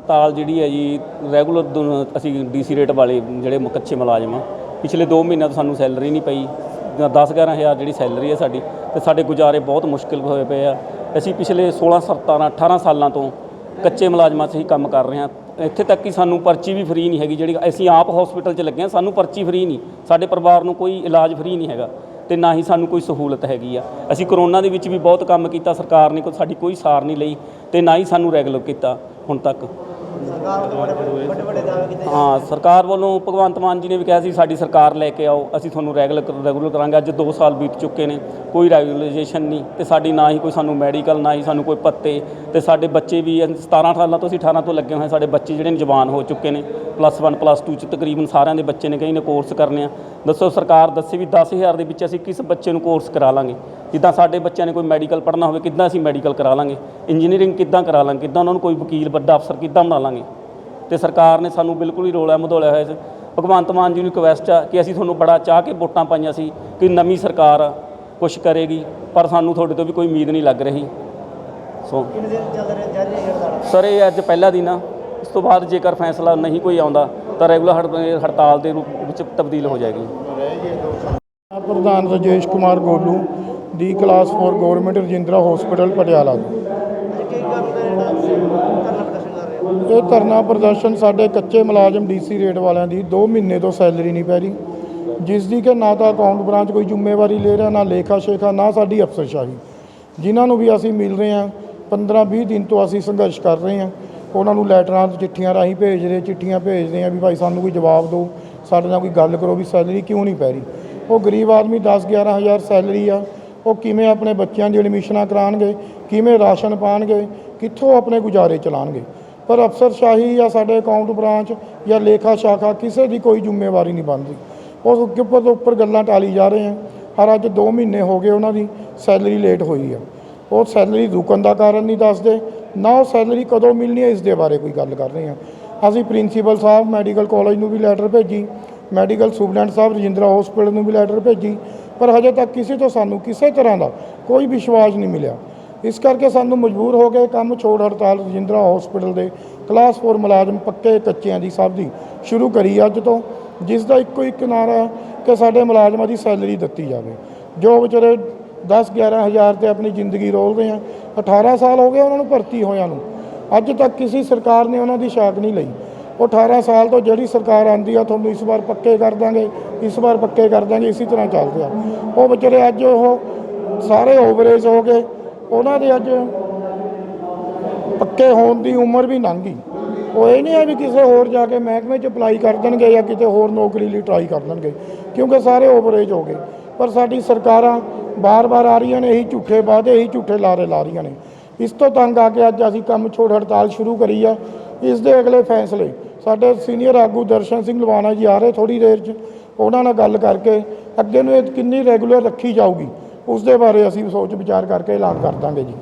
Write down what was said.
ਹੜਤਾਲ ਜਿਹੜੀ ਹੈ ਜੀ ਰੈਗੂਲਰ ਅਸੀਂ ਡੀਸੀ ਰੇਟ ਵਾਲੇ ਜਿਹੜੇ ਕੱਚੇ ਮੁਲਾਜ਼ਮ ਆ, ਪਿਛਲੇ 2 ਮਹੀਨਿਆਂ ਤੋਂ ਸਾਨੂੰ ਸੈਲਰੀ ਨਹੀਂ ਪਈ 10 11000 ਜਿਹੜੀ ਸੈਲਰੀ ਹੈ ਸਾਡੀ, ਤੇ ਸਾਡੇ ਗੁਜ਼ਾਰੇ ਬਹੁਤ ਮੁਸ਼ਕਿਲ ਹੋਏ ਪਏ ਆ। ਅਸੀਂ ਪਿਛਲੇ 16 17 18 ਸਾਲਾਂ ਤੋਂ ਕੱਚੇ ਮੁਲਾਜ਼ਮਾਂ 'ਚ ਹੀ ਕੰਮ ਕਰ ਰਹੇ ਹਾਂ। ਇੱਥੇ ਤੱਕ ਕਿ ਸਾਨੂੰ ਪਰਚੀ ਵੀ ਫ੍ਰੀ ਨਹੀਂ ਹੈਗੀ, ਜਿਹੜੀ ਅਸੀਂ ਆਪ ਹਸਪੀਟਲ 'ਚ ਲੱਗੇ ਹਾਂ, ਸਾਨੂੰ ਪਰਚੀ ਫ੍ਰੀ ਨਹੀਂ। ਸਾਡੇ ਪਰਿਵਾਰ ਨੂੰ ਕੋਈ ਇਲਾਜ ਫ੍ਰੀ ਨਹੀਂ ਹੈਗਾ, ਤੇ ਨਾ ਹੀ ਸਾਨੂੰ ਕੋਈ ਸਹੂਲਤ ਹੈਗੀ ਆ। ਅਸੀਂ ਕਰੋਨਾ ਦੇ ਵਿੱਚ ਵੀ ਬਹੁਤ ਕੰਮ ਕੀਤਾ, ਸਰਕਾਰ ਨੇ ਕੋਈ, ਸਾਡੀ ਕੋਈ ਸਾਰ ਨਹੀਂ ਲਈ, ਤੇ ਨਾ ਹੀ ਸਾਨੂੰ ਰੈਗੂਲਰ ਕੀਤਾ ਹੁਣ ਤੱਕ। ਹਾਂ, ਸਰਕਾਰ ਵੱਲੋਂ ਭਗਵੰਤ ਮਾਨ ਜੀ ਨੇ ਵੀ ਕਿਹਾ ਸੀ, ਸਾਡੀ ਸਰਕਾਰ ਲੈ ਕੇ ਆਓ, ਅਸੀਂ ਤੁਹਾਨੂੰ ਰੈਗੂਲਰ ਰੈਗੂਲਰ ਕਰਾਂਗੇ ਅੱਜ 2 ਸਾਲ ਬੀਤ ਚੁੱਕੇ ਨੇ, ਕੋਈ ਰੈਗੂਲਰਾਈਜੇਸ਼ਨ ਨਹੀਂ ਤੇ ਸਾਡੀ ਨਾ ਹੀ ਕੋਈ ਸਾਨੂੰ ਮੈਡੀਕਲ ਨਾ ਹੀ ਸਾਨੂੰ ਕੋਈ ਪੱਤੇ ਤੇ ਸਾਡੇ ਬੱਚੇ ਵੀ 17 ਸਾਲਾਂ ਤੋਂ ਅਸੀਂ 18 ਤੋਂ ਲੱਗੇ ਹੋਏ ਹਾਂ। ਸਾਡੇ ਬੱਚੇ ਜਿਹੜੇ ਨੇ ਜਵਾਨ ਹੋ ਚੁੱਕੇ ਨੇ ਪਲੱਸ 1 ਪਲੱਸ 2 ਚ ਤਕਰੀਬਨ ਸਾਰਿਆਂ ਦੇ ਬੱਚੇ ਨੇ ਕਈ ਨੇ ਕੋਰਸ ਕਰਨੇ ਆ। ਦੱਸੋ ਸਰਕਾਰ ਦੱਸੇ ਵੀ 10000 ਦੇ ਵਿੱਚ ਅਸੀਂ ਕਿਸ ਬੱਚੇ ਨੂੰ ਕੋਰਸ ਕਰਾ ਲਾਂਗੇ? ਜਿੱਦਾਂ ਸਾਡੇ ਬੱਚਿਆਂ ਨੇ ਕੋਈ ਮੈਡੀਕਲ ਪੜ੍ਹਨਾ ਹੋਵੇ ਕਿੱਦਾਂ ਅਸੀਂ ਮੈਡੀਕਲ ਕਰਾ ਲਾਂਗੇ? ਇੰਜੀਨੀਅਰਿੰਗ ਕਿੱਦਾਂ ਕਰਾ ਲਾਂਗੇ? ਕਿੱਦਾਂ ਉਹਨਾਂ ਨੂੰ ਕੋਈ ਵਕੀਲ ਵੱਡਾ ਅਫਸਰ ਕਿੱਦਾਂ ਬਣਾ ਲਾਂਗੇ? ਤੇ ਸਰਕਾਰ ਨੇ ਸਾਨੂੰ ਬਿਲਕੁਲ ਹੀ ਰੋਲਾ ਮਧੋਲਿਆ ਹੋਇਆ ਸੀ। ਭਗਵੰਤ ਮਾਨ ਜੀ ਨੂੰ ਰਿਕਵੈਸਟ ਆ ਕਿ ਅਸੀਂ ਤੁਹਾਨੂੰ ਬੜਾ ਚਾਹ ਕੇ ਵੋਟਾਂ ਪਾਈਆਂ ਸੀ ਕਿ ਨਵੀਂ ਸਰਕਾਰ ਕੁਝ ਕਰੇਗੀ ਪਰ ਸਾਨੂੰ ਤੁਹਾਡੇ ਤੋਂ ਵੀ ਕੋਈ ਉਮੀਦ ਨਹੀਂ ਲੱਗ ਰਹੀ। ਸੋ ਕਿੰਨੇ ਦਿਨ ਚੱਲ ਰਹੇ? ਜਾਰੀ ਹੈ ਹੜਤਾਲ? ਸਰ ਇਹ ਅੱਜ ਪਹਿਲਾ ਦਿਨ ਆ। ਇਸ ਤੋਂ ਬਾਅਦ ਜੇਕਰ ਫੈਸਲਾ ਨਹੀਂ ਕੋਈ ਆਉਂਦਾ, ਤਾਂ ਰੈਗੂਲਰ ਹੜਤਾਲ ਦੇ ਰੂਪ ਵਿੱਚ ਤਬਦੀਲ ਹੋ ਜਾਏਗੀ। ਪ੍ਰਧਾਨ ਰਾਜੇਸ਼ ਕੁਮਾਰ ਗੋਲੂ ਦੀ class 4 government Rajindra hospital, Patiala ਇਹ ਧਰਨਾ ਪ੍ਰਦਰਸ਼ਨ ਸਾਡੇ ਕੱਚੇ ਮੁਲਾਜ਼ਮ ਡੀਸੀ ਰੇਟ ਵਾਲਿਆਂ ਦੀ 2 ਮਹੀਨੇ ਤੋਂ ਸੈਲਰੀ ਨਹੀਂ ਪੈ ਰਹੀ, ਜਿਸ ਦੀ ਕਿ ਨਾ ਤਾਂ ਅਕਾਊਂਟ ਬ੍ਰਾਂਚ ਕੋਈ ਜ਼ਿੰਮੇਵਾਰੀ ਲੈ ਰਿਹਾ, ਨਾ ਲੇਖਾ ਸ਼ੇਖਾ, ਨਾ ਸਾਡੀ ਅਫਸਰਸ਼ਾਹੀ, ਜਿਨ੍ਹਾਂ ਨੂੰ ਵੀ ਅਸੀਂ ਮਿਲ ਰਹੇ ਹਾਂ 15-20 ਦਿਨ ਤੋਂ ਅਸੀਂ ਸੰਘਰਸ਼ ਕਰ ਰਹੇ ਹਾਂ। ਉਹਨਾਂ ਨੂੰ ਲੈਟਰਾਂ, ਚਿੱਠੀਆਂ ਰਾਹੀਂ ਭੇਜਦੇ ਚਿੱਠੀਆਂ ਭੇਜਦੇ ਹਾਂ ਵੀ ਭਾਈ ਸਾਨੂੰ ਕੋਈ ਜਵਾਬ ਦਿਓ, ਸਾਡੇ ਨਾਲ ਕੋਈ ਗੱਲ ਕਰੋ ਵੀ ਸੈਲਰੀ ਕਿਉਂ ਨਹੀਂ ਪੈ ਰਹੀ। ਉਹ ਗਰੀਬ ਆਦਮੀ 10-11 ਹਜ਼ਾਰ ਸੈਲਰੀ ਆ, ਉਹ ਕਿਵੇਂ ਆਪਣੇ ਬੱਚਿਆਂ ਦੀ ਐਡਮਿਸ਼ਨਾਂ ਕਰਾਉਣਗੇ ਕਿਵੇਂ ਰਾਸ਼ਨ ਪਾਣਗੇ, ਕਿੱਥੋਂ ਆਪਣੇ ਗੁਜ਼ਾਰੇ ਚਲਾਉਣਗੇ ਪਰ ਅਫਸਰਸ਼ਾਹੀ ਜਾਂ ਸਾਡੇ ਅਕਾਊਂਟ ਬ੍ਰਾਂਚ ਜਾਂ ਲੇਖਾ ਸ਼ਾਖਾ ਕਿਸੇ ਦੀ ਕੋਈ ਜ਼ਿੰਮੇਵਾਰੀ ਨਹੀਂ ਬਣਦੀ। ਉਸ ਉੱਪਰ ਤੋਂ ਉੱਪਰ ਗੱਲਾਂ ਟਾਲੀ ਜਾ ਰਹੇ ਆ। ਹਰ ਅੱਜ 2 ਮਹੀਨੇ ਹੋ ਗਏ ਉਹਨਾਂ ਦੀ ਸੈਲਰੀ ਲੇਟ ਹੋਈ ਆ। ਉਹ ਸੈਲਰੀ ਰੁਕਣ ਦਾ ਕਾਰਨ ਨਹੀਂ ਦੱਸਦੇ ਨਾ ਉਹ ਸੈਲਰੀ ਕਦੋਂ ਮਿਲਣੀ ਹੈ, ਇਸ ਦੇ ਬਾਰੇ ਕੋਈ ਗੱਲ ਕਰ ਰਹੇ ਹਾਂ। ਅਸੀਂ ਪ੍ਰਿੰਸੀਪਲ ਸਾਹਿਬ, ਮੈਡੀਕਲ ਕਾਲਜ ਨੂੰ ਵੀ ਲੈਟਰ ਭੇਜੀ। Medical superintendent Sahib Rajindra hospital ਨੂੰ ਵੀ ਲੈਟਰ ਭੇਜੀ। ਪਰ ਹਜੇ ਤੱਕ ਕਿਸੇ ਤੋਂ ਸਾਨੂੰ ਕਿਸੇ ਤਰ੍ਹਾਂ ਦਾ ਕੋਈ ਵਿਸ਼ਵਾਸ ਨਹੀਂ ਮਿਲਿਆ। ਇਸ ਕਰਕੇ ਸਾਨੂੰ ਮਜਬੂਰ ਹੋ ਕੇ ਕੰਮ ਛੋੜ ਹੜਤਾਲ ਰਜਿੰਦਰਾ ਹਸਪੀਟਲ ਦੇ ਕਲਾਸ 4 ਮੁਲਾਜ਼ਮ ਪੱਕੇ ਕੱਚਿਆਂ ਦੀ ਸਭ ਦੀ ਸ਼ੁਰੂ ਕਰੀ ਅੱਜ ਤੋਂ, ਜਿਸ ਦਾ ਇੱਕੋ ਇੱਕ ਨਾਰਾ ਹੈ ਕਿ ਸਾਡੇ ਮੁਲਾਜ਼ਮਾਂ ਦੀ ਸੈਲਰੀ ਦਿੱਤੀ ਜਾਵੇ। ਜੋ ਵਿਚਾਰੇ 10 11 ਹਜ਼ਾਰ ਤੇ ਆਪਣੀ ਜ਼ਿੰਦਗੀ ਰੋਲ ਰਹੇ ਆ 18 ਸਾਲ ਹੋ ਗਏ ਉਹਨਾਂ ਨੂੰ ਭਰਤੀ ਹੋਇਆਂ ਨੂੰ। ਅੱਜ ਤੱਕ ਕਿਸੇ ਸਰਕਾਰ ਨੇ ਉਹਨਾਂ ਦੀ ਸ਼ਾਕ ਨਹੀਂ ਲਈ। ਉਹ 18 ਸਾਲ ਤੋਂ ਜਿਹੜੀ ਸਰਕਾਰ ਆਂਦੀ ਆ, ਤੁਹਾਨੂੰ ਇਸ ਵਾਰ ਪੱਕੇ ਕਰ ਦਾਂਗੇ, ਇਸ ਵਾਰ ਪੱਕੇ ਕਰ ਦਾਂਗੇ, ਇਸੇ ਤਰ੍ਹਾਂ ਚੱਲਦੇ ਆ। ਉਹ ਵਿਚਾਰੇ ਅੱਜ ਉਹ ਸਾਰੇ ਓਵਰੇਜ ਹੋ ਗਏ। ਉਹਨਾਂ ਦੇ ਅੱਜ ਪੱਕੇ ਹੋਣ ਦੀ ਉਮਰ ਵੀ ਲੰਘ ਗਈ। ਉਹ ਇਹ ਨਹੀਂ ਹੈ ਵੀ ਕਿਸੇ ਹੋਰ ਜਾ ਕੇ ਮਹਿਕਮੇ 'ਚ ਅਪਲਾਈ ਕਰ ਦੇਣਗੇ ਜਾਂ ਕਿਤੇ ਹੋਰ ਨੌਕਰੀ ਲਈ ਟਰਾਈ ਕਰ ਦੇਣਗੇ ਕਿਉਂਕਿ ਸਾਰੇ ਓਵਰੇਜ ਹੋ ਗਏ। ਪਰ ਸਾਡੀ ਸਰਕਾਰਾਂ ਬਾਰ-ਬਾਰ ਆ ਰਹੀਆਂ ਨੇ, ਇਹੀ ਝੂਠੇ ਵਾਅਦੇ, ਇਹੀ ਝੂਠੇ ਲਾਰੇ ਲਾ ਰਹੀਆਂ ਨੇ। ਇਸ ਤੋਂ ਤੰਗ ਆ ਕੇ ਅੱਜ ਅਸੀਂ ਕੰਮ ਛੋੜ ਹੜਤਾਲ ਸ਼ੁਰੂ ਕਰੀ ਆ। ਇਸ ਦੇ ਅਗਲੇ ਫੈਸਲੇ ਸਾਡੇ ਸੀਨੀਅਰ ਆਗੂ ਦਰਸ਼ਨ ਸਿੰਘ ਲਵਾਣਾ ਜੀ ਆ ਰਹੇ ਥੋੜੀ ਦੇਰ 'ਚ, ਉਹਨਾਂ ਨਾਲ ਗੱਲ ਕਰਕੇ ਅੱਗੇ ਨੂੰ ਇਹ ਕਿੰਨੀ ਰੈਗੂਲਰ ਰੱਖੀ ਜਾਊਗੀ, ਉਸ ਦੇ ਬਾਰੇ ਅਸੀਂ ਸੋਚ ਵਿਚਾਰ ਕਰਕੇ ਐਲਾਨ ਕਰ ਦਾਂਗੇ ਜੀ।